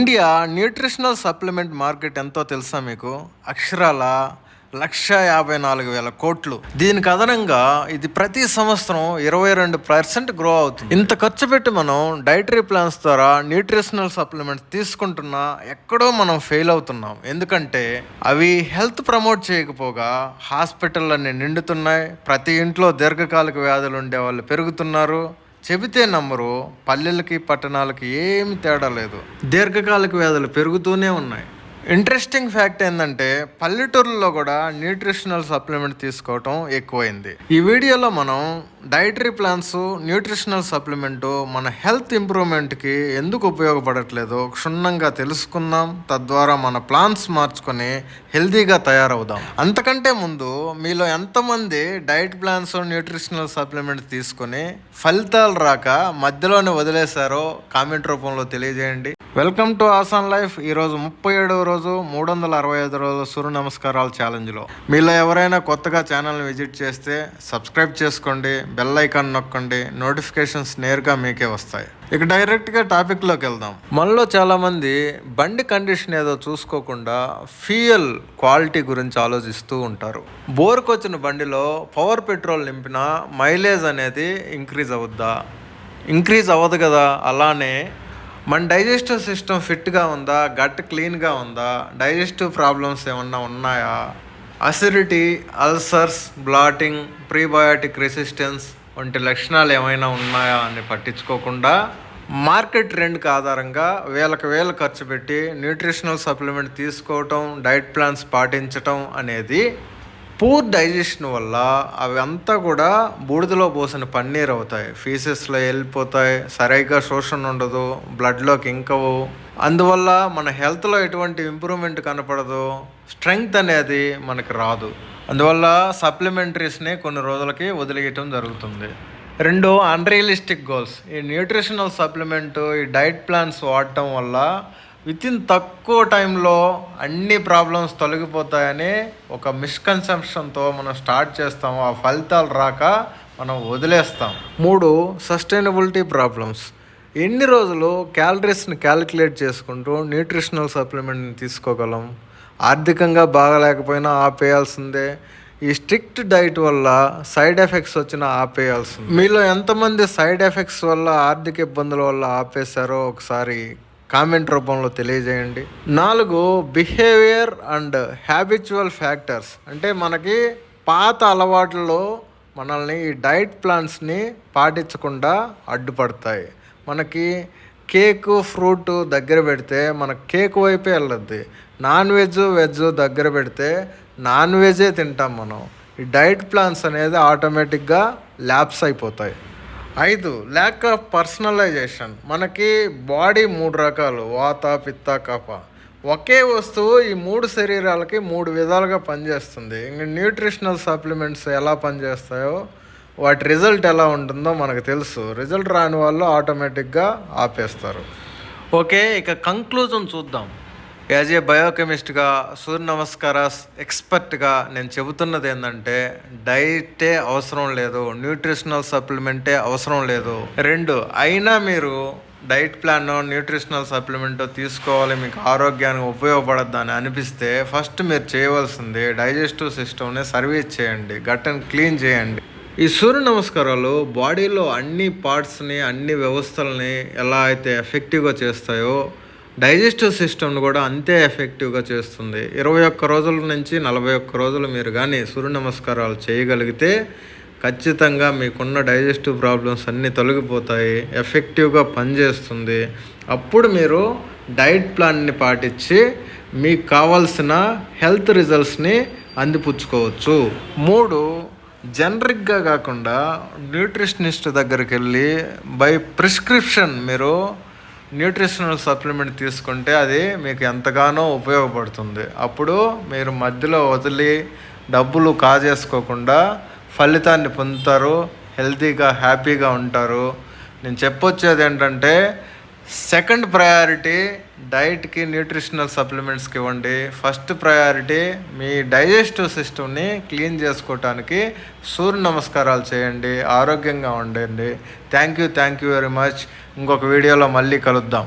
India nutritional supplement market ఎంతో తెలుసా మీకు? అక్షరాల లక్ష యాభై నాలుగు వేల కోట్లు. దీనికి అదనంగా ఇది ప్రతి సంవత్సరం ఇరవై రెండు పర్సెంట్ గ్రో అవుతుంది. ఇంత ఖర్చు పెట్టి మనం డైటరీ ప్లాన్స్ ద్వారా న్యూట్రిషనల్ సప్లిమెంట్స్ తీసుకుంటున్నా ఎక్కడో మనం ఫెయిల్ అవుతున్నాం. ఎందుకంటే అవి హెల్త్ ప్రమోట్ చేయకపోగా హాస్పిటల్ అన్ని నిండుతున్నాయి. ప్రతి ఇంట్లో దీర్ఘకాలిక వ్యాధులు ఉండే వాళ్ళు పెరుగుతున్నారు. చెబితే నమ్మరు పల్లెలకి పట్టణాలకి ఏమి తేడా లేదు. దీర్ఘకాలిక వ్యాధులు పెరుగుతూనే ఉన్నాయి. ఇంట్రెస్టింగ్ ఫ్యాక్ట్ ఏంటంటే పల్లెటూరులో కూడా న్యూట్రిషనల్ సప్లిమెంట్ తీసుకోవటం ఎక్కువైంది. ఈ వీడియోలో మనం డైటరీ ప్లాన్స్ న్యూట్రిషనల్ సప్లిమెంటు మన హెల్త్ ఇంప్రూవ్మెంట్కి ఎందుకు ఉపయోగపడట్లేదు క్షుణ్ణంగా తెలుసుకుందాం. తద్వారా మన ప్లాన్స్ మార్చుకొని హెల్తీగా తయారవుదాం. అంతకంటే ముందు మీలో ఎంతమంది డైట్ ప్లాన్స్ న్యూట్రిషనల్ సప్లిమెంట్ తీసుకొని ఫలితాలు రాక మధ్యలోనే వదిలేశారో కామెంట్ రూపంలో తెలియజేయండి. Welcome to Aasan life. ఈరోజు ముప్పై ఏడవ రోజు మూడు వందల అరవై ఐదు రోజుల సూర్య నమస్కారాల ఛాలెంజ్లో. మీలో ఎవరైనా కొత్తగా ఛానల్ని విజిట్ చేస్తే సబ్స్క్రైబ్ చేసుకోండి. బెల్ ఐకాన్ నొక్కండి నోటిఫికేషన్స్ నేరుగా మీకే వస్తాయి. ఇక డైరెక్ట్గా టాపిక్లోకి వెళ్దాం. మనలో చాలామంది బండి కండిషన్ ఏదో చూసుకోకుండా ఫ్యూయల్ క్వాలిటీ గురించి ఆలోచిస్తూ ఉంటారు. బోర్కొచ్చిన బండిలో పవర్ పెట్రోల్ నింపినా మైలేజ్ అనేది ఇంక్రీజ్ అవుద్దా? ఇంక్రీజ్ అవ్వదు కదా అలానే మన డైజెస్టివ్ సిస్టమ్ ఫిట్గా ఉందా గట్ క్లీన్గా ఉందా డైజెస్టివ్ ప్రాబ్లమ్స్ ఏమన్నా ఉన్నాయా? Acidity ulcers bloating prebiotic resistance వంటి లక్షణాలు ఏమైనా ఉన్నాయా అని పట్టించుకోకుండా మార్కెట్ ట్రెండ్కి ఆధారంగా వేలకు వేలు ఖర్చు పెట్టి న్యూట్రిషనల్ సప్లిమెంట్ తీసుకోవటం డైట్ ప్లాన్స్ పాటించటం అనేది పూర్ డైజెషన్ వల్ల అవి అంతా కూడా బూడిదలో పోసిన పన్నీర్ అవుతాయి. ఫీసెస్లో వెళ్ళిపోతాయి. సరిగ్గా శోషణ ఉండదు. బ్లడ్లోకి ఇంకవు అందువల్ల మన హెల్త్లో ఎటువంటి ఇంప్రూవ్మెంట్ కనపడదు. స్ట్రెంగ్త్ అనేది మనకి రాదు. అందువల్ల సప్లిమెంటరీస్ని కొన్ని రోజులకి వదిలేయటం జరుగుతుంది. రెండు అన్రియలిస్టిక్ గోల్స్ ఈ న్యూట్రిషనల్ సప్లిమెంట్ ఈ డైట్ ప్లాన్స్ వాడటం వల్ల విత్ ఇన్ తక్కువ టైంలో అన్ని ప్రాబ్లమ్స్ తొలగిపోతాయని ఒక మిస్కన్సెప్షన్తో మనం స్టార్ట్ చేస్తాము. ఆ ఫలితాలు రాక మనం వదిలేస్తాం. మూడు సస్టైనబిలిటీ ప్రాబ్లమ్స్. ఎన్ని రోజులు క్యాలరీస్ని క్యాలిక్యులేట్ చేసుకుంటూ న్యూట్రిషనల్ సప్లిమెంట్ని తీసుకోగలం? ఆర్థికంగా బాగలేకపోయినా ఆపేయాల్సిందే. ఈ స్ట్రిక్ట్ డైట్ వల్ల సైడ్ ఎఫెక్ట్స్ వచ్చిన ఆపేయాల్సింది. మీలో ఎంతమంది సైడ్ ఎఫెక్ట్స్ వల్ల ఆర్థిక ఇబ్బందుల వల్ల ఆపేశారో ఒకసారి కామెంట్ రూపంలో తెలియజేయండి. నాలుగు బిహేవియర్ అండ్ హ్యాబిచువల్ ఫ్యాక్టర్స్ అంటే మనకి పాత అలవాట్లలో మనల్ని ఈ డైట్ ప్లాన్స్ని పాటించకుండా అడ్డుపడతాయి. మనకి కేకు ఫ్రూట్ దగ్గర పెడితే మన కేక్ వైపే వెళ్ళద్ది. నాన్ వెజ్ వెజ్ దగ్గర పెడితే నాన్ వెజే తింటాం మనం. ఈ డైట్ ప్లాన్స్ అనేది ఆటోమేటిక్గా ల్యాబ్స్ అయిపోతాయి. ఐదు ల్యాక్ ఆఫ్ పర్సనలైజేషన్ మనకి బాడీ మూడు రకాలు వాత పిత్త కఫ. ఒకే వస్తువు ఈ మూడు శరీరాలకి మూడు విధాలుగా పనిచేస్తుంది. ఇంక న్యూట్రిషనల్ సప్లిమెంట్స్ ఎలా పనిచేస్తాయో వాటి రిజల్ట్ ఎలా ఉంటుందో మనకు తెలుసు. రిజల్ట్ రాని వాళ్ళు ఆటోమేటిక్గా ఆపేస్తారు. ఓకే ఇక కంక్లూజన్ చూద్దాం. యాజ్ ఏ బయోకెమిస్ట్గా సూర్య నమస్కారాస్ ఎక్స్పర్ట్గా నేను చెబుతున్నది ఏంటంటే డైటే అవసరం లేదు న్యూట్రిషనల్ సప్లిమెంటే అవసరం లేదు. రెండు అయినా మీరు డైట్ ప్లాన్ న్యూట్రిషనల్ సప్లిమెంట్ తీసుకోవాలి మీకు ఆరోగ్యానికి ఉపయోగపడద్దని అనిపిస్తే ఫస్ట్ మీరు చేయవలసింది డైజెస్టివ్ సిస్టమ్ని సర్వీస్ చేయండి గట్టని క్లీన్ చేయండి. ఈ సూర్య నమస్కారాలు బాడీలో అన్ని పార్ట్స్ని అన్ని వ్యవస్థలని ఎలా అయితే ఎఫెక్టివ్గా చేస్తాయో డైజెస్టివ్ సిస్టమ్ను కూడా అంతే ఎఫెక్టివ్గా చేస్తుంది. ఇరవై ఒక్క రోజుల నుంచి నలభై ఒక్క రోజులు మీరు కానీ సూర్య నమస్కారాలు చేయగలిగితే ఖచ్చితంగా మీకున్న డైజెస్టివ్ ప్రాబ్లమ్స్ అన్నీ తొలగిపోతాయి ఎఫెక్టివ్గా పనిచేస్తుంది. అప్పుడు మీరు డైట్ ప్లాన్ని పాటించి మీకు కావాల్సిన హెల్త్ రిజల్ట్స్ని అందిపుచ్చుకోవచ్చు. మూడు జనరిక్గా కాకుండా న్యూట్రిషనిస్ట్ దగ్గరికి వెళ్ళి బై ప్రిస్క్రిప్షన్ మీరు న్యూట్రిషనల్ సప్లిమెంట్ తీసుకుంటే అది మీకు ఎంతగానో ఉపయోగపడుతుంది. అప్పుడు మీరు మధ్యలో వదిలి డబ్బులు కాజేసుకోకుండా ఫలితాన్ని పొందుతారు హెల్తీగా హ్యాపీగా ఉంటారు. నేను చెప్పొచ్చేది ఏంటంటే సెకండ్ ప్రయారిటీ డైట్కి న్యూట్రిషనల్ సప్లిమెంట్స్కి ఇవ్వండి. ఫస్ట్ ప్రయారిటీ మీ డైజెస్టివ్ సిస్టమ్ని క్లీన్ చేసుకోవటానికి సూర్య నమస్కారాలు చేయండి. ఆరోగ్యంగా ఉండండి. Thank you thank you very much. ఇంకొక వీడియోలో మళ్ళీ కలుద్దాం.